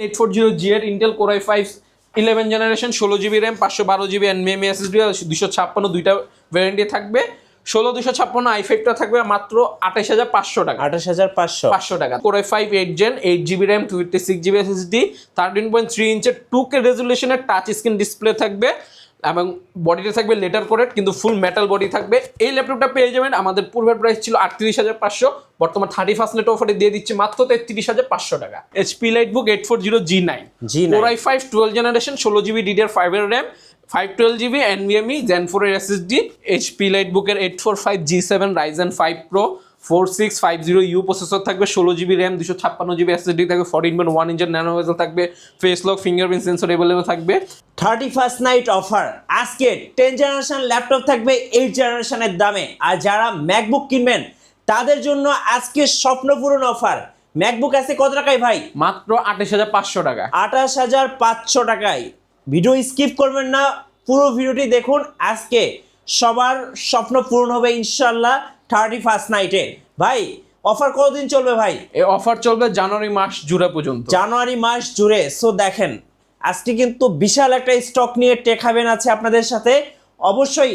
Eight four zero G এর Intel core i five eleven generation ষোলো GB RAM পাঁচশো বারো জিবি এনএমএ এসএসডি দুশো ছাপ্পান্ন দুইটা ওয়ারেন্টি থাকবে। ষোলো দুশো ছাপ্পান্ন আই ফাইভটা থাকবে মাত্র আঠাশ হাজার পাঁচশো টাকা। আঠাশ হাজার পাঁচশো। পাঁচশো টাকা। Core i five eight gen eight GB RAM two fifty six GB SSD thirteen point three ইঞ্চের two K রেজুলেশনের টাচ স্ক্রিন ডিসপ্লে থাকবে। এবং বডিতে থাকবে লেটার কোরেট কিন্তু ফুল মেটাল বডি থাকবে। এই ল্যাপটপটা পেয়ে যাবেন আমাদের পূর্বের প্রাইস ছিল আটত্রিশ হাজার পাঁচশো বর্তমান থার্টি ফার্স্ট নেট অফারে দিয়ে দিচ্ছে মাত্র তেত্রিশ হাজার পাঁচশো টাকা। HP EliteBook eight four zero G nine G9 I five twelve generation ষোলো জিবি ডিডিআর ফাইভের RAM five twelve GB NVMe gen four ফোরের এসএসডি এইচপি লাইট বুকের eight four five G seven Ryzen five pro four six five zero U processor থাকবে ষোলো GB RAM দুশো ছাপ্পান্ন GB SSD থাকবে fourteen point one ইঞ্চের nano bezel থাকবে face lock fingerprint sensor available থাকবে। Thirty first night offer আজকে ten generation laptop থাকবে এইট জেনারেশনের দামে। আর যারা ম্যাকবুক কিনবেন তাদের জন্য আজকে স্বপ্নপূরণ অফার ম্যাকবুক আছে কত টাকায় ভাই? মাত্র আঠাশ হাজার পাঁচশো টাকা। আঠাশ হাজার পাঁচশো টাকায়। ভিডিও স্কিপ করবেন না পুরো ভিডিওটি দেখুন। আজকে সবার স্বপ্ন পূরণ হবে ইনশাল্লাহ থার্টি ফার্স্ট নাইটে। ভাই অফার কতদিন চলবে ভাই? এই অফার চলবে জানুয়ারি মাস জুড়ে পর্যন্ত। জানুয়ারি মাস জুড়ে সো দেখেন আজকে কিন্তু বিশাল একটা স্টক নিয়ে টেকাবেন আছে আপনাদের সাথে। অবশ্যই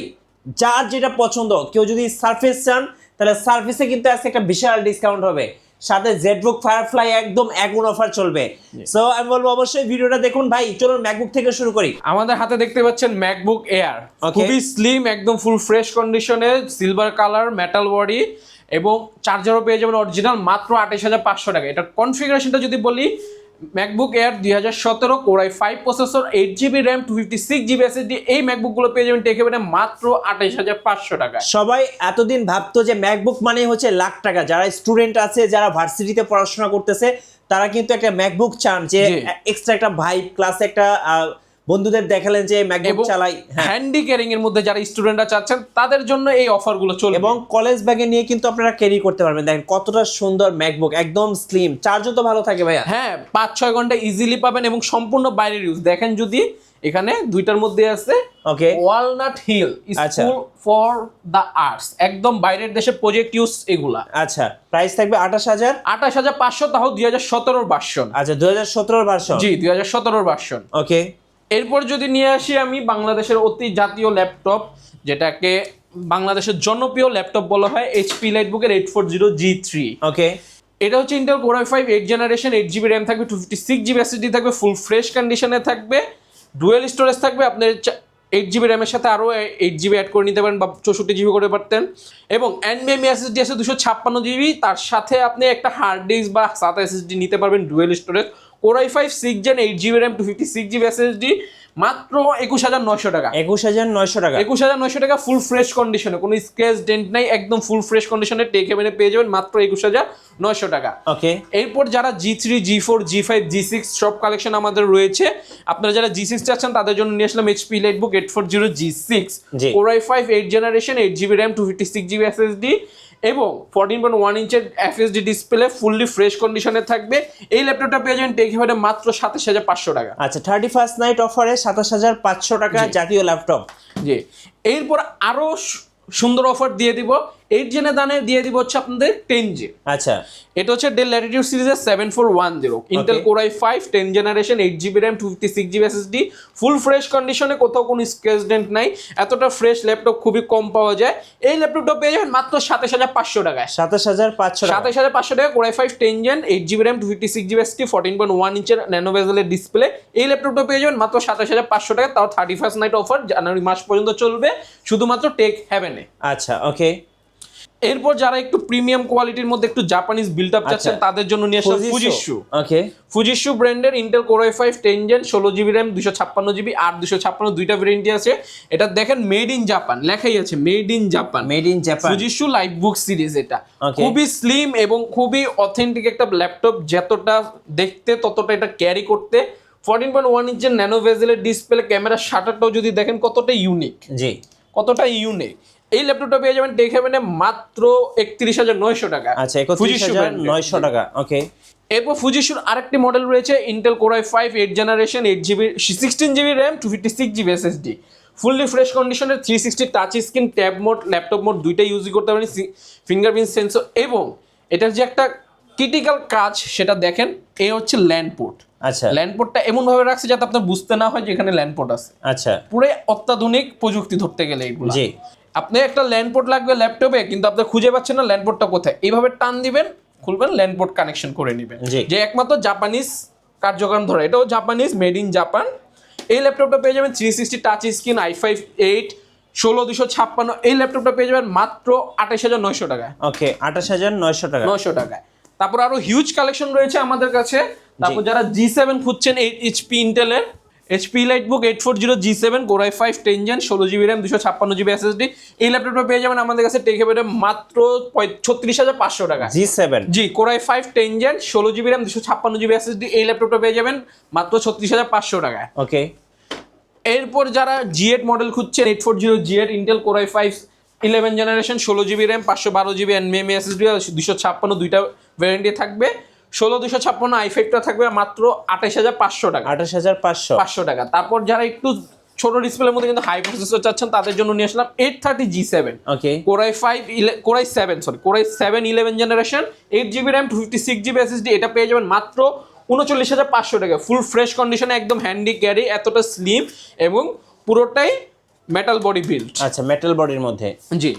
যার যেটা পছন্দ কেউ যদি সার্ফেস চান তাহলে সার্ফেসে কিন্তু আজকে একটা বিশাল ডিসকাউন্ট হবে। সাথে জেটবুক ফায়ারফ্লাই একদম এগুন অফার চলবে। সো আমি বলব অবশ্যই ভিডিওটা দেখুন ভাই চলুন ম্যাকবুক থেকে শুরু করি। আমাদের হাতে দেখতে পাচ্ছেন ম্যাকবুক এয়ার. খুবই স্লিম একদম ফুল ফ্রেশ কন্ডিশনে সিলভার কালার মেটাল বডি এবং চার্জারও পেয়ে যাবেন অরিজিনাল মাত্র আঠাশ হাজার পাঁচশো টাকা। এটা কনফিগারেশনটা যদি বলি ম্যাকবুক এয়ার দুই হাজার সতেরো core i five processor eight GB RAM two fifty six GB S SSD এই ম্যাকবুকগুলো পেয়ে যাবেন টেকে মাত্র আঠাইশ হাজার পাঁচশো টাকা সবাই এতদিন ভাবতো যে ম্যাকবুক মানে হচ্ছে লাখ টাকা যারা স্টুডেন্ট আছে যারা ভার্সিটিতে পড়াশোনা করতেছে তারা কিন্তু একটা ম্যাকবুক চান যে। এক্সট্রা একটা ভাইব ক্লাসে একটা বন্ধুদের দেখালেন যে ম্যাকবুক চালাই হ্যাঁ। হ্যান্ডি ক্যারিং এর মধ্যে যারা স্টুডেন্টরা চাচ্ছেন তাদের জন্য এই অফারগুলো চলবে। এবং কলেজ ব্যাগে নিয়ে কিন্তু আপনারা ক্যারি করতে পারবেন। দেখেন কতটা সুন্দর ম্যাকবুক একদম স্লিম চার্জও তো ভালো থাকে ভাইয়া। হ্যাঁ পাঁচ ছয় ঘণ্টা ইজিলি পাবেন এবং সম্পূর্ণ বাইরের ইউজ দেখেন যদি এখানে দুইটার মধ্যে আছে okay Walnut Hill. School for the arts একদম বাইরের দেশে প্রজেক্ট ইউজ এগুলা। আচ্ছা প্রাইস থাকবে আঠাশ হাজার। আঠাশ হাজার পাঁচশো তাও দুই হাজার সতেরোর ভার্সন আচ্ছা দুই হাজার সতেরোর ভার্সন জি দুই হাজার সতেরোর ভার্সন ওকে এরপর যদি নিয়ে আসি আমি বাংলাদেশের অতি জাতীয় ল্যাপটপ যেটাকে বাংলাদেশের জনপ্রিয় ল্যাপটপ বলা হয় HP লাইটবুকের eight four zero G three okay এটা হচ্ছে Intel core five eight generation eight GB RAM থাকবে two fifty six GB SSD থাকবে ফুল ফ্রেশ কন্ডিশনে থাকবে ডুয়েল স্টোরেজ থাকবে আপনার এইট জিবি র্যামের সাথে আরও এইট জিবি অ্যাড করে নিতে পারেন বা চৌষট্টি জিবি করে পারতেন। এবং এনবিএম এসএসডি আছে দুশো ছাপ্পান্ন জিবি তার সাথে আপনি একটা হার্ড ডিস্ক বা সাতা এসএসডি নিতে পারবেন dual storage core i five six gen eight GB RAM two fifty six GB SSD মাত্র একুশ হাজার নশো টাকা। একুশ হাজার নয়শো টাকা। একুশ হাজার নয়শো টাকা ফুল ফ্রেশ কন্ডিশনে কোনো স্ক্র্যাচ ডেন্ট নাই একদম ফুল ফ্রেশ কন্ডিশনে টেক হেভেনে পেয়ে যাবেন মাত্র একুশ হাজার নয়শো টাকা। ওকে এরপর যারা G three G four G five G six সব কালেকশন আমাদের রয়েছে। আপনারা যারা জি সিক্স চাচ্ছেন তাদের জন্য নিয়ে আসলাম HP EliteBook eight four zero G. Six G. Core i five eight generation eight GB RAM two fifty six GB SSD এবং ফোরটিন পয়েন্ট ওয়ান ইঞ্চের এফএসডি ডিসপ্লে ফুললি ফ্রেশ কন্ডিশনে থাকবে। এই ল্যাপটপটা পেয়ে যাবেন টেক হেভেনে মাত্র সাতাশ হাজার পাঁচশো টাকা। আচ্ছা থার্টি ফার্স্ট নাইট অফারে সাতাশ হাজার পাঁচশো টাকা জাতীয় ল্যাপটপ জি। এরপর আরও সুন্দর অফার দিয়ে দিব। এইট জেনে দানে দিয়ে দিব হচ্ছে আপনাদের টেন জে আচ্ছা। এটা হচ্ছে ডেল ল্যাটিটিউড সিরিজের seven four one zero Intel core i five ten generation eight GB RAM two fifty six GB SSD full fresh কন্ডিশনে কোথাও কোনো স্ক্রেচ ডেন্ট নাই। এতটা ফ্রেশ ল্যাপটপ খুবই কম পাওয়া যায়। এই ল্যাপটপটা পেয়ে যাবেন মাত্র সাতাশ হাজার পাঁচশো টাকায়। সাতাশ হাজার পাঁচশো টাকা। সাতাশ হাজার পাঁচশো টাকা core i five ten gen eight GB RAM two fifty six GB ST fourteen point one ইঞ্চের nano ভেজেলের ডিসপ্লে এই ল্যাপটপটা পেয়ে যাবেন মাত্র সাতাশ হাজার পাঁচশো টাকা তাও থার্টি ফার্স্ট নাইট অফার জানুয়ারি মাস পর্যন্ত চলবে। শুধুমাত্র টেক হ্যাভেনে আচ্ছা ওকে এরপর যারা একটু প্রিমিয়াম কোয়ালিটির মধ্যে একটু জাপানিজ বিল্ড আপ চাচ্ছেন। তাদের জন্য নিয়ে আসলাম ফুজিশু ওকে ফুজিশু ব্র্যান্ডের Intel core i five ten gen ষোলো জিবি র্যাম দুশো ছাপ্পান্ন জিবি আর দুশো ছাপ্পান্ন দুইটা ভ্যারিয়েন্টই আছে। এটা দেখেন মেড ইন জাপান লেখাই আছে made in Japan made in Japan Fujitsu LifeBook series এটা খুবই স্লিম এবং খুবই অথেন্টিক একটা ল্যাপটপ যতটা দেখতে ততটা এটা ক্যারি করতে। ফোরটিন পয়েন্ট ওয়ান ইঞ্চের ন্যানো ভেজেলের ডিসপ্লে ক্যামেরা শাটারটাও যদি দেখেন কতটা ইউনিক জি। কতটা ইউনিক এই ল্যাপটপটা পেয়ে যাবেন টেক হেভেনে মাত্র একত্রিশ হাজার নয়শো টাকা। আচ্ছা একত্রিশ হাজার। নয়শো টাকা ওকে এরপর ফুজিশুর আরেকটি মডেল রয়েছে Intel core i five eight generation eight GB sixteen GB RAM two fifty six GB SSD fully fresh কন্ডিশনের three sixty touch screen tab mode laptop mode দুইটাই ইউজ করতে পারেন ফিঙ্গারপ্রিন্ট সেন্সর এবং এটার যে একটা ক্রিটিক্যাল কাজ সেটা দেখেন এ হচ্ছে ল্যান্ড পোর্ট আচ্ছা। ল্যান্ড পোর্টটা এমন ভাবে রাখছে যাতে আপনার বুঝতে না হয় যে এখানে ল্যান্ড পোর্ট আছে। আচ্ছা। পুরো অত্যাধুনিক প্রযুক্তি ধরতে গেলে এইগুলো। জি। আপনি একটা ল্যান্ড পোর্ট লাগবে ল্যাপটপে কিন্তু আপনি খুঁজে পাচ্ছেন না ল্যান্ড পোর্টটা কোথায়। এইভাবে টান দিবেন খুলবেন ল্যান্ড পোর্ট কানেকশন করে নেবেন। যে একমাত্র জাপানিজ কার্যক্রম ধরে এটাও জাপানিজ মেড ইন জাপান এই ল্যাপটপটা পেয়ে যাবেন three sixty touch screen I five eight ষোলো দুশো ছাপ্পান্ন এই ল্যাপটপটা পেয়ে যাবেন মাত্র আঠাশ হাজার নয়শো টাকায় ওকে আঠাশ হাজার নয়শো টাকা। নয়শো টাকায় তারপর আরও হিউজ কালেকশন রয়েছে আমাদের কাছে। তারপর যারা জি সেভেন খুঁজছেন এইট এইচপি ইন্টেলের HP EliteBook eight four zero G seven core i five ten gen ষোলো জিবি র্যাম দুশো ছাপ্পান্ন জিবি এসএসডি এই ল্যাপটপটা পেয়ে যাবেন আমাদের কাছে টেকে পেয়ে মাত্র ছত্রিশ হাজার পাঁচশো টাকা। G seven G core i five ten gen ষোলো জিবি র্যাম দুশো ছাপ্পান্ন জিবি এসএসডি এই ল্যাপটপটা পেয়ে যাবেন মাত্র ছত্রিশ হাজার পাঁচশো টাকায়। ওকে এরপর যারা জিএট মডেল খুঁজছেন eight four zero G eight Intel core i five eleven generation ষোলো জিবি র্যাম পাঁচশো বারো জিবি এনএমএ এসএসডি দুশো ছাপ্পান্ন দুইটা ভ্যারেন্টি থাকবে। ষোলো দুশো ছাপ্পান্ন আই ফাইভটা থাকবে মাত্র আঠাশ হাজার পাঁচশো টাকা। আঠাশ হাজার পাঁচশো। পাঁচশো টাকা। তারপর যারা একটু ছোট ডিসপ্লের মধ্যে কিন্তু হাই প্রসেসর চাচ্ছেন তাদের জন্য নিয়ে আসলাম eight thirty G seven okay core i five ইলে core i seven sorry core i seven eleven generation eight GB RAM two fifty six GB SSD এটা পেয়ে যাবেন মাত্র উনচল্লিশ হাজার পাঁচশো টাকা। ফুল ফ্রেশ কন্ডিশনে একদম হ্যান্ডি ক্যারি এতটা স্লিম এবং পুরোটাই মেটাল বডি বিল্ড আচ্ছা মেটাল বডির মধ্যে। জি।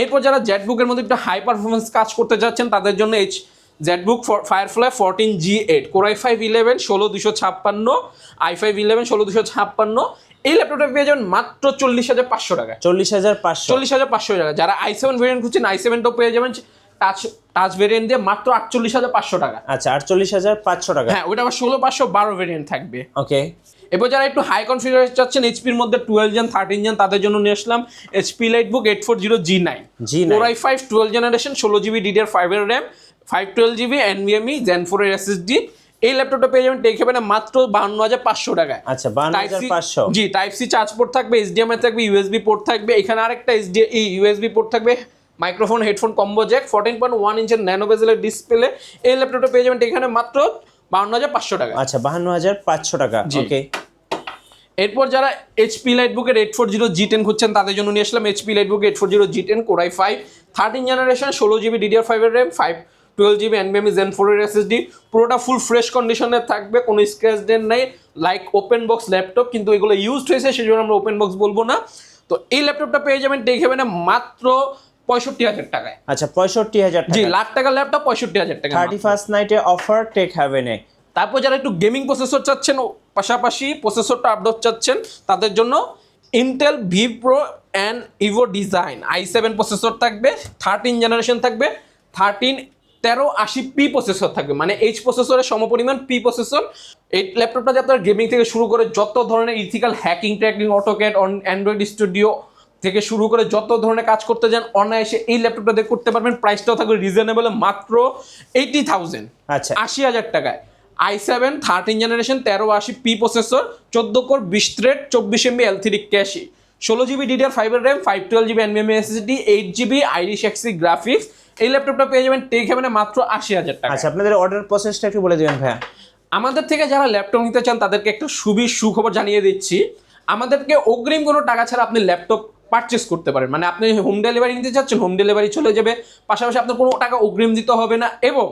এরপর যারা জেটবুকের মধ্যে একটু হাই পারফরমেন্স কাজ করতে যাচ্ছেন তাদের জন্য H ZBook Firefly fourteen G eight core i five eleven ষোলো দুশো ছাপ্পান্ন আই ফাইভ ইলেভেন ষোলো দুশো ছাপ্পান্ন। এই ল্যাপটপটা পেয়ে যাবেন মাত্র চল্লিশ হাজার পাঁচশো টাকা চল্লিশ হাজার পাঁচশো। চল্লিশ হাজার পাঁচশো টাকা যারা আই সেভেন ভেরিয়েন্ট খুঁজছেন আই সেভেনটাও পেয়ে যাবেন টাচ টাচ ভেরিয়েন্ট দিয়ে মাত্র আটচল্লিশ হাজার পাঁচশো টাকা আচ্ছা আটচল্লিশ হাজার পাঁচশো টাকা হ্যাঁ ওইটা আবার ষোলো পাঁচশো বারো ভেরিয়েন্ট থাকবে। ওকে। এবার যারা একটু হাই কনফিগারেশন চাচ্ছেন এইচপির মধ্যে টুয়েলভ জেন থার্টিন জেন তাদের জন্য নিয়ে আসলাম HP EliteBook eight four zero G nine G9 four I five twelve generation ষোলো জিবি ডিডিআর ফাইভের RAM five twelve GB NVMe gen ফোরের এসএসডি এই ল্যাপটপটা পেয়ে যাবেন টেক হবে না মাত্র বাহান্ন হাজার পাঁচশো টাকায়। আচ্ছা পাঁচশো। জি টাইপ সি চার্জ পোর্ট থাকবে এইচডিএমআই থাকবে ইউএসবি পোর্ট থাকবে এখানে আরেকটা এইচডি ইউএসবি পোর্ট থাকবে microphone headphone combo jack fourteen point one ইঞ্চের nano বেজেলের ডিসপ্লে এই ল্যাপটপটা পেয়ে যাবেন এখানে মাত্র বাউন্ন হাজার পাঁচশো টাকা আচ্ছা বাহান্ন হাজার পাঁচশো টাকা জি। ওকে এরপর যারা HP লাইটবুকের eight four zero G ten খুঁজছেন তাদের জন্য নিয়ে আসলাম HP EliteBook eight four zero G ten core i five thirteen generation ষোলো জিবি ডিডিআর ফাইভের র্যাম ফাইভ টুয়েলভ জিবি এনবিএমি জেন ফোরের এসএসডি পুরোটা ফুল ফ্রেশ কন্ডিশনে থাকবে কোনো স্ক্র্যাচ ডেন নেই লাইক ওপেন বক্স ল্যাপটপ কিন্তু এগুলো ইউজড হয়েছে সেই জন্য আমরা ওপেন বক্স বলব না। তো এই ল্যাপটপটা পেয়ে যাবেন টেক হেভেনে মাত্র পঁয়ষট্টি হাজার টাকায়। আচ্ছা পঁয়ষট্টি হাজার জি লাখ টাকার ল্যাপটপ পঁয়ষট্টি হাজার টাকা থার্টি ফার্স্ট নাইটে অফার টেক হ্যাভেনে তারপর যারা একটু গেমিং প্রসেসর চাচ্ছেন ও পাশাপাশি প্রসেসরটা আপডেট চাচ্ছেন তাদের জন্য Intel V pro and Evo design I seven processor থাকবে থার্টিন জেনারেশন থাকবে থার্টিন তেরো আশি পি প্রসেসর থাকবে। মানে এইচ প্রসেসরের সমপরিমাণ পি প্রসেসর এই ল্যাপটপটাতে আপনার গেমিং থেকে শুরু করে যত ধরনের ethical hacking tracking AutoCAD on Android studio থেকে শুরু করে যত ধরনের কাজ করতে যান অনায়াসে এই ল্যাপটপটা দিয়ে করতে পারবেন। প্রাইসটাও থাকবে রিজনেবল মাত্র এইটি থাউজেন্ড আচ্ছা। আশি হাজার টাকায়। আই সেভেন থার্টিন জেনারেশন তেরো আশি পি প্রসেসর চোদ্দ কোর বিশ থ্রেড চব্বিশ এমবি এল থ্রি ক্যাশি ষোলো জিবি ডিডিআর ফাইভের RAM five twelve GB এনবিএমএ SSD eight GB Iris Xe graphics এই ল্যাপটপটা পেয়ে যাবেন টেক হেভেনে মাত্র আশি হাজার টাকা। আচ্ছা আপনাদের অর্ডার প্রসেসটা একটু বলে দেবেন ভাইয়া। আমাদের থেকে যারা ল্যাপটপ নিতে চান তাদেরকে একটা সুবি সুখবর জানিয়ে দিচ্ছি। আমাদেরকে অগ্রিম কোনো টাকা ছাড়া আপনি ল্যাপটপ পারচেস করতে পারেন। মানে আপনি হোম ডেলিভারি নিতে চাচ্ছেন হোম ডেলিভারি চলে যাবে। পাশাপাশি আপনার কোনো টাকা অগ্রিম দিতে হবে না এবং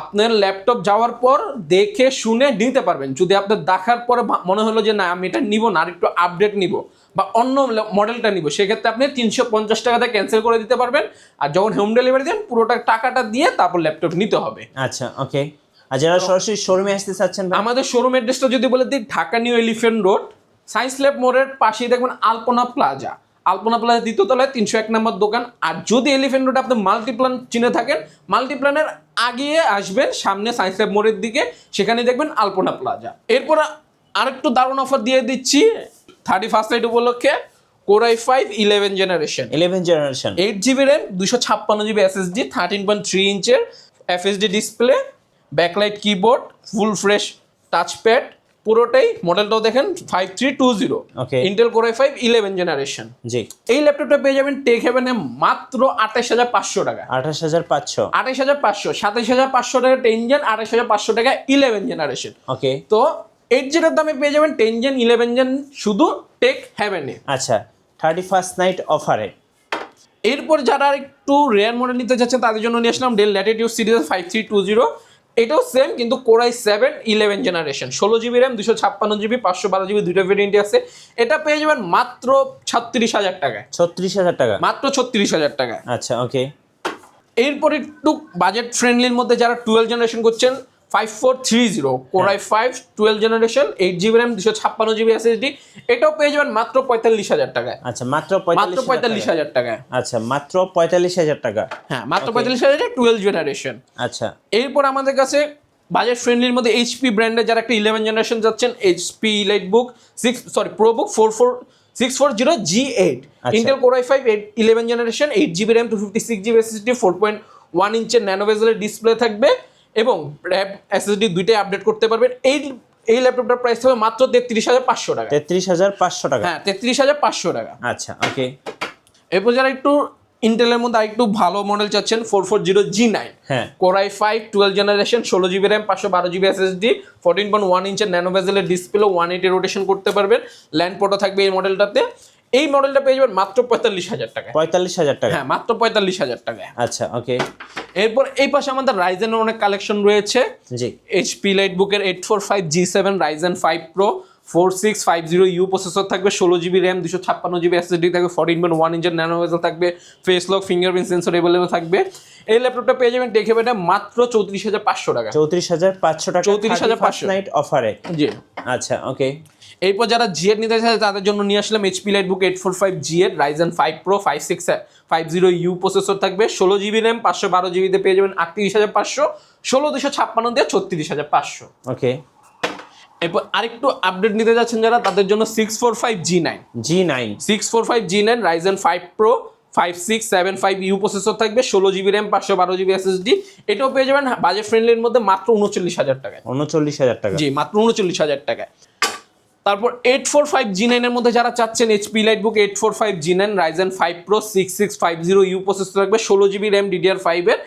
আপনার ল্যাপটপ যাওয়ার পর দেখে শুনে নিতে পারবেন। যদি আপনার দেখার পরে মনে হলো যে না আমি এটা নিব না আর একটু আপডেট নিব। বা অন্য মডেলটা নিব সেক্ষেত্রে আপনি তিনশো পঞ্চাশ টাকাতে ক্যান্সেল করে দিতে পারবেন। আর যখন হোম ডেলিভারি দেন পুরোটা টাকাটা দিয়ে তারপর ল্যাপটপ নিতে হবে। আচ্ছা ওকে আর যারা সরাসরি শোরুমে আসতে চাচ্ছেন আমাদের শোরুম অ্যাড্রেসটা যদি বলে দিই Dhaka New Elephant Road Science Lab মোড়ের পাশেই দেখবেন আলপনা প্লাজা আলপনা প্লাজা দ্বিতীয় তলায় তিনশো এক নম্বর দোকান। আর যদি এলিফেন্ট রোডে আপনি মাল্টিপ্লান চিনে থাকেন মাল্টিপ্লানের আগিয়ে আসবেন সামনে সায়েন্স ল্যাব মোড়ের দিকে সেখানে দেখবেন আলপনা প্লাজা এরপর আরেকটু দারুণ অফার দিয়ে দিচ্ছি থার্টি ফার্স্ট নাইট উপলক্ষে core i five eleven generation. Eleven generation. Eight GB RAM দুশো ছাপ্পান্ন GB SSD thirteen point three ইঞ্চের FHD display backlight keyboard full fresh touchpad পুরোটাই মডেলটাও দেখেন five three two zero Okay. Intel core i five eleven generation জি। এই ল্যাপটপটা পেয়ে যাবেন take হেভেনে মাত্র আঠাশ হাজার পাঁচশো টাকা। আঠাশ হাজার পাঁচশো। আঠাশ হাজার পাঁচশো সাতাশ হাজার পাঁচশো টাকা টেন জেন আঠাশ হাজার পাঁচশো টাকা ইলেভেন জেনারেশন ওকে। তো এইট জেনের দামে পেয়ে যাবেন টেন জেন ইলেভেন জেন শুধু টেক হেভেনে আচ্ছা থার্টি ফার্স্ট নাইট অফারে এরপর যারা একটু রেয়ার মডেল নিতে চাচ্ছেন তাদের জন্য নিয়ে আসলাম Dell Latitude series five three two zero এটাও সেম কিন্তু core i seven eleven generation ষোলো জিবি র্যাম দুশো ছাপ্পান্ন জিবি পাঁচশো বারো জিবি দুটো ভেরিয়েন্টই আছে। এটা পেয়ে যাবেন মাত্র ছত্রিশ হাজার টাকায়। ছত্রিশ হাজার টাকা? মাত্র ছত্রিশ হাজার টাকায়। আচ্ছা ওকে এরপর একটু বাজেট ফ্রেন্ডলির মধ্যে যারা টুয়েলভ জেনারেশন করছেন five four three zero core i five twelve generation eight GB RAM দুশো ছাপ্পান্ন জিবি এসএসডি এটাও পেয়ে যাবেন মাত্র পঁয়তাল্লিশ হাজার টাকায়। আচ্ছা মাত্র মাত্র পঁয়তাল্লিশ হাজার টাকায়। আচ্ছা মাত্র পঁয়তাল্লিশ হাজার টাকা। হ্যাঁ মাত্র পঁয়তাল্লিশ হাজার টুয়েলভ জেনারেশন আচ্ছা। এরপর আমাদের কাছে বাজেট ফ্রেন্ডলির মধ্যে এইচপি ব্র্যান্ডের যারা একটা ইলেভেন জেনারেশন যাচ্ছেন HP Elite Book six sorry Pro Book four four six four zero G eight. Intel core i five eight eleven generation eight GB RAM two fifty six GB SSD four point one ইঞ্চের ন্যানোভেজেলের display থাকবে। এবং RAM SSD দুইটাই update করতে পারবেন। এই এই ল্যাপটপটার price হবে মাত্র তেত্রিশ হাজার পাঁচশো টাকা। তেত্রিশ হাজার পাঁচশো টাকা। হ্যাঁ তেত্রিশ হাজার পাঁচশো টাকা। আচ্ছা ওকে এরপর যারা একটু ইন্টেলের মধ্যে আরেকটু ভালো মডেল চাচ্ছেন four four zero G nine হ্যাঁ। Core i five twelve generation ষোলো জিবি র্যাম পাঁচশো বারো GB SSD fourteen point one ইঞ্চের nano ভেজেলের ডিসপ্লে ওয়ান এইটি রোটেশন করতে পারবেন। ল্যান্ড পোর্টও থাকবে এই মডেলটাতে এই মডেলটা পেয়ে যাবেন মাত্র পঁয়তাল্লিশ হাজার টাকা পঁয়তাল্লিশ হাজার টাকা। হ্যাঁ মাত্র পঁয়তাল্লিশ হাজার টাকা আচ্ছা ওকে। এরপর এই পাশে আমাদের রাইজেনের অনেক কালেকশন রয়েছে। জি। এইচপি লাইট বুকের eight four five G seven Ryzen five pro four six five zero U processor থাকবে ষোলো জিবি র্যাম দুশো ছাপ্পান্ন জিবি এসএসডি থাকবে ফোরটিন পয়েন্ট ওয়ান ইঞ্চের ন্যানো ভেজেল থাকবে face lock fingerprint sensor available থাকবে। এই ল্যাপটপটা পেয়ে যাবেন দেখে বেটা মাত্র চৌত্রিশ হাজার পাঁচশো টাকা। চৌত্রিশ হাজার পাঁচশো টাকা 34,500 নাইট অফারে জি। আচ্ছা ওকে। এরপর যারা জিএড নিতে চায় তাদের জন্য নিয়ে আসলাম HP EliteBook eight four five G eight Ryzen five pro five six five zero U processor থাকবে ষোলো জিবি র্যাম পাঁচশো বারো জিবিতে পেয়ে যাবেন আটত্রিশ হাজার পাঁচশো ষোলো দুশো ছাপ্পান্ন দিয়ে ছত্রিশ হাজার পাঁচশো। ওকে। এরপর আরেকটু আপডেট নিতে যাচ্ছেন যারা তাদের জন্য six four five G nine G nine six four five G nine Ryzen five pro five six seven five U processor থাকবে ষোলো জিবি র্যাম পাঁচশো বারো জিবি এসএসডি এটাও পেয়ে যাবেন বাজেট ফ্রেন্ডলির মধ্যে মাত্র উনচল্লিশ হাজার টাকায়। উনচল্লিশ হাজার টাকা। জি মাত্র উনচল্লিশ হাজার টাকায়। তারপর এইট ফোর ফাইভ জি নাইনের মধ্যে যারা চাচ্ছেন HP lite book eight four five G nine Ryzen five pro six six five zero U processor থাকবে ষোলো জিবি র্যাম ডিডিআর ফাইভের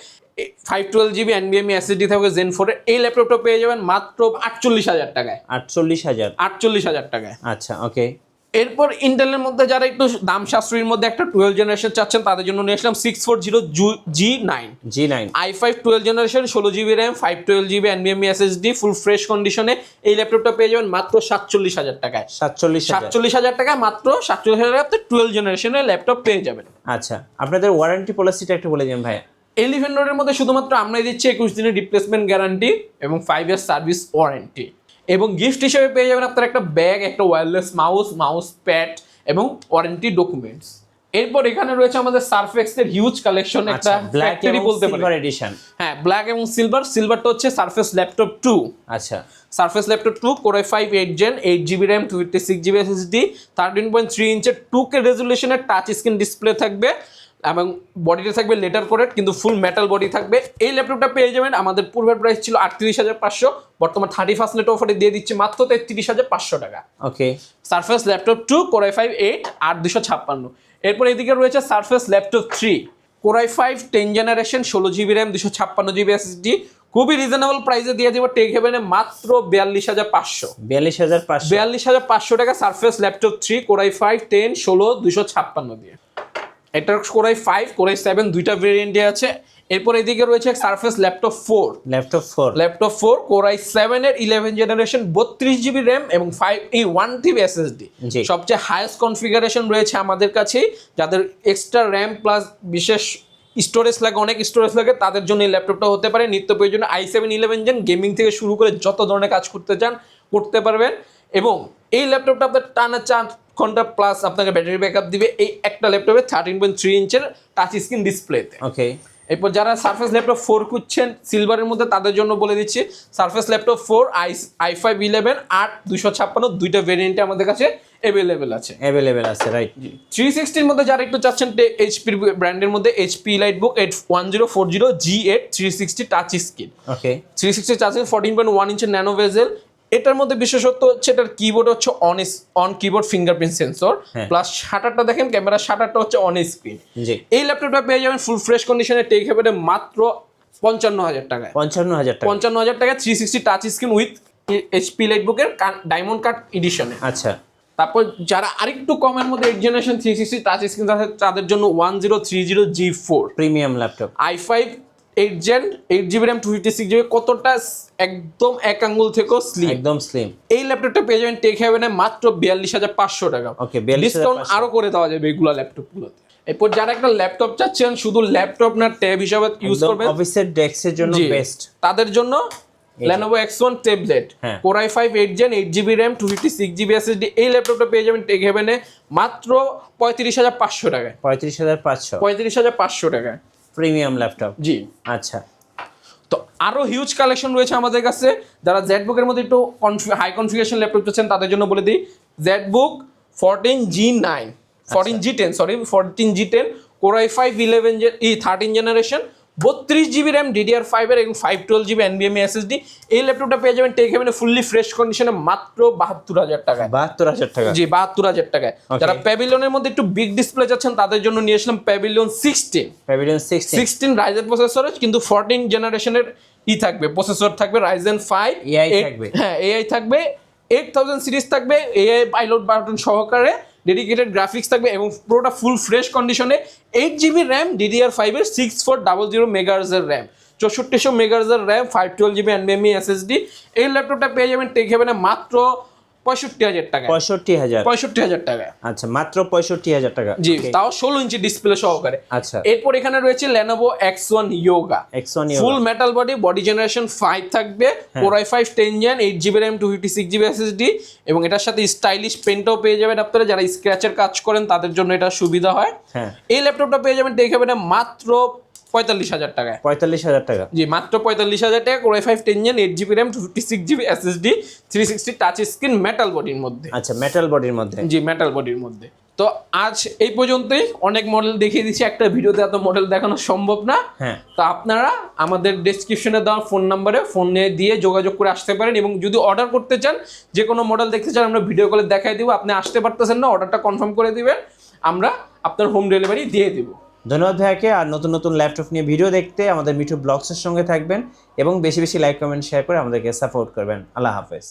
ফাইভ টুয়েলভ জিবি এনবিএমই এসএসডি থাকবে জেন ফোরের এই ল্যাপটপটা পেয়ে যাবেন মাত্র আটচল্লিশ হাজার টাকায়। আটচল্লিশ হাজার? আটচল্লিশ হাজার টাকায়। আচ্ছা ওকে এরপর ইন্টেলের মধ্যে যারা একটু দাম সাশ্রয়ীর মধ্যে একটা টুয়েলভ জেনারেশন চাচ্ছেন তাদের জন্য নিয়ে আসলাম six four zero zoo G nine G nine I five twelve generation ষোলো GB RAM five twelve GB এনবিএমই SSD full fresh কন্ডিশনে এই ল্যাপটপটা পেয়ে যাবেন মাত্র সাতচল্লিশ হাজার টাকায়। সাতচল্লিশ সাতচল্লিশ হাজার টাকায় মাত্র সাতচল্লিশ হাজার টাকাতে টুয়েলভ জেনারেশনের ল্যাপটপ পেয়ে যাবেন। আচ্ছা আপনাদের ওয়ারেন্টি পলিসিটা একটু বলে দিন ভাইয়া এলিভেন রোডের মধ্যে শুধুমাত্র আমরাই দিচ্ছি একুশ দিনের রিপ্লেসমেন্ট গ্যারান্টি এবং ফাইভ ইয়ার সার্ভিস ওয়ারেন্টি এবং গিফট হিসেবে পেয়ে যাবেন আপনার একটা ব্যাগ একটা ওয়্যারলেস মাউস মাউস প্যাড এবং ওয়ারেন্টি ডকুমেন্টস এরপর এখানে রয়েছে আমাদের সার্ফেক্স এর হিউজ কালেকশন একটা আচ্ছা ব্ল্যাক ফ্যাক্টরি বলতে সিলভার এডিশন হ্যাঁ ব্ল্যাক এবং সিলভার সিলভারটা হচ্ছে সার্ফেস ল্যাপটপ টু আচ্ছা। Surface laptop two core five eight gen eight GB RAM two fifty six GB SSD thirteen point three ইঞ্চের two K রেজুলেশনের touch screen display থাকবে। এবং বডিটা থাকবে লেটার কোরেট কিন্তু ফুল মেটাল বডি থাকবে। এই ল্যাপটপটা পেয়ে যাবেন আমাদের পূর্বের প্রাইস ছিল আটত্রিশ হাজার পাঁচশো বর্তমান থার্টি ফার্স্ট নেট অফারে দিয়ে দিচ্ছে মাত্র তেত্রিশ হাজার পাঁচশো টাকা। Okay surface laptop two core i five eight আট দুশো ছাপ্পান্ন। এরপর এদিকে রয়েছে surface laptop three core i five ten generation ষোলো জিবি র্যাম দুশো ছাপ্পান্ন জিবি এসএসডি খুবই রিজনেবল প্রাইসে দিয়ে দেবো টেক হেভেনে মাত্র বিয়াল্লিশ হাজার পাঁচশো। বিয়াল্লিশ হাজার পাঁচশো। বিয়াল্লিশ হাজার পাঁচশো টাকা surface laptop three core i five ten ষোলো দুশো ছাপ্পান্ন দিয়ে। এটা কোরাই ফাইভ কোরাই সেভেন দুইটা ভেরিয়েন্টে আছে। এরপর এদিকে রয়েছে surface laptop four laptop four laptop four core i seven এর ইলেভেন জেনারেশন বত্রিশ জিবি র্যাম এবং ফাইভ এই ওয়ান টিবি এসএসডি। সবচেয়ে হাইয়েস্ট কনফিগারেশন রয়েছে আমাদের কাছেই। যাদের এক্সট্রা র্যাম প্লাস বিশেষ স্টোরেজ লাগে অনেক স্টোরেজ লাগে তাদের জন্য এই ল্যাপটপটা হতে পারে। নিত্য প্রয়োজনীয় I seven eleven gen gaming থেকে শুরু করে যত ধরনের কাজ করতে চান করতে পারবেন। এবং এই ল্যাপটপটা আপনার টানা চার ঘণ্টা প্লাস আপনাকে ব্যাটারি ব্যাকআপ দিবে? এই একটা ল্যাপটপে থার্টিন পয়েন্ট থ্রি ইঞ্চের টাচ স্ক্রিন ডিসপ্লেতে ওকে এরপর যারা সার্ফেস ল্যাপটপ ফোর খুঁজছেন সিলভারের মধ্যে তাদের জন্য বলে দিচ্ছি surface laptop four I I five eleven আট দুশো ছাপ্পান্ন দুইটা ভেরিয়েন্টে আমাদের কাছে অ্যাভেলেবেল আছে। অ্যাভেলেবেল আছে রাইট থ্রি সিক্সটির মধ্যে যারা একটু চাচ্ছেন এইচপির ব্র্যান্ডের মধ্যে HP lite book eight one zero four zero G eight three sixty touch screen okay three sixty charging fourteen point one ইঞ্চের nano bezel এটার মধ্যে বিশেষত্ব হচ্ছে এটার কিবোর্ড হচ্ছে on on keyboard fingerprint sensor. Plus শাটারটা দেখেন ক্যামেরা শাটারটা হচ্ছে on screen এই ল্যাপটপটা পেয়ে যাবেন ফুল ফ্রেশ কন্ডিশনে টেক হেভেনে মাত্র পঞ্চান্ন হাজার টাকায়। পঞ্চান্ন হাজার টাকা। পঞ্চান্ন হাজার টাকা three sixty touch screen with HP লাইটবুকের diamond cut এডিশনে আচ্ছা। তারপর যারা আরেকটু কমের মধ্যে eight generation three sixty touch screen আছে তাদের জন্য one zero three zero G four premium laptop I five eight gen eight GB RAM two fifty six GB কতটা একদম এক আঙ্গুল থেকেও স্লিম একদম স্লিম এই ল্যাপটপটা পেয়ে যাবেন টেক হ্যাভেনে মাত্র বিয়াল্লিশ হাজার পাঁচশো টাকা। ওকে ডিসকাউন্ট আরও করে দেওয়া যাবে এগুলো ল্যাপটপগুলোতে এরপর যারা একটা ল্যাপটপ চাচ্ছেন শুধু ল্যাপটপ না ট্যাব হিসাবে ইউজ করবেন। অফিসের ডেস্কের জন্য বেস্ট তাদের জন্য Lenovo X1 ট্যাবলেট হ্যাঁ। Core i5 8 Gen 8 GB RAM 256 GB SSD এই ল্যাপটপটা পেয়ে যাবেন টেক হেভেনে মাত্র পঁয়ত্রিশ হাজার পাঁচশো টাকায়। পঁয়ত্রিশ হাজার পাঁচশো। পঁয়ত্রিশ হাজার পাঁচশো টাকায়। Premium laptop. জি। আচ্ছা। তো আরও হিউজ কালেকশন রয়েছে আমাদের কাছে। যারা জেডবুকের মধ্যে একটু হাই কনফিগারেশন ল্যাপটপ চাচ্ছেন তাদের জন্য বলে দিই ZBook fourteen G nine fourteen G ten sorry fourteen G ten core i five eleven E thirteen generation বত্রিশ জিবি র্যাম ডিডিআর ফাইভের এবং ফাইভ টুয়েলভ জিবি এনবিএমই এসএসডি এই ল্যাপটপটা পেয়ে যাবেন টেক হেভেনে ফুললি ফ্রেশ কন্ডিশনে মাত্র বাহাত্তর হাজার টাকায়। বাহাত্তর হাজার টাকা। জি বাহাত্তর হাজার টাকায়. যারা প্যাভিলিয়নের মধ্যে একটু বিগ ডিসপ্লে চাচ্ছেন তাদের জন্য নিয়ে আসলাম pavilion sixteen pavilion sixteen sixteen Ryzen processor কিন্তু ফোরটিন জেনারেশনের ই থাকবে প্রসেসর থাকবে রাইজেন ফাইভ AI থাকবে। হ্যাঁ এআই থাকবে এইট থাউজেন্ড সিরিজ থাকবে এআই পাইলট বাটন সহকারে ডেডিকেটেড গ্রাফিক্স থাকবে এবং পুরোটা ফুল ফ্রেশ কন্ডিশনে এইট জিবি র্যাম ডিডিআর ফাইভের সিক্স ফোর ডাবল জিরো মেগাহার্জের র্যাম চৌষট্টিশো মেগাহার্জের র্যাম ফাইভ টুয়েলভ জিবি এনবিএমই এসএসডি এই ল্যাপটপটা পেয়ে যাবেন টেক হেভেনে মাত্র পঁয়ষট্টি হাজার টাকা পঁয়ষট্টি হাজার। পঁয়ষট্টি হাজার টাকা আচ্ছা মাত্র পঁয়ষট্টি হাজার টাকা। জি তাও ষোলো ইঞ্চি ডিসপ্লে সহকারে। আচ্ছা। এরপর এখানে রয়েছে Lenovo X one Yoga X one full metal body body generation five থাকবে। Core I five ten gen eight GB RAM two fifty six GB SSD এবং এটার সাথে স্টাইলিশ পেনটাও পেয়ে যাবেন আপনারা যারা স্ক্র্যাচের কাজ করেন তাদের জন্য এটা সুবিধা হয়। হ্যাঁ। এই ল্যাপটপটা পেয়ে যাবেন দেখে মাত্র পঁয়তাল্লিশ হাজার টাকায়। পঁয়তাল্লিশ হাজার টাকা। জি মাত্র পঁয়তাল্লিশ হাজার টাকা core five ten gen eight GB RAM two fifty six GB SSD three sixty touch screen metal বডির মধ্যে। আচ্ছা মেটাল বডির মধ্যে। জি মেটাল বডির মধ্যে। তো আজ এই পর্যন্তই। অনেক মডেল দেখিয়ে দিচ্ছি একটা ভিডিওতে এত মডেল দেখানো সম্ভব না। হ্যাঁ। তো আপনারা আমাদের ডেসক্রিপশনে দেওয়া ফোন নাম্বারে ফোনে দিয়ে যোগাযোগ করে আসতে পারেন এবং যদি অর্ডার করতে চান যে কোনো মডেল দেখতে চান আমরা ভিডিও কলে দেখাই দিব। আপনি আসতে পারতেছেন না অর্ডারটা কনফার্ম করে দিবেন। আমরা আপনার হোম ডেলিভারি দিয়ে দিব। ধন্যবাদ ভাইয়াকে। আর নতুন নতুন ল্যাপটপ নিয়ে ভিডিও দেখতে আমাদের মিঠু ব্লগসের সঙ্গে থাকবেন এবং বেশি বেশি লাইক কমেন্ট শেয়ার করে আমাদেরকে সাপোর্ট করবেন। আল্লাহ হাফেজ।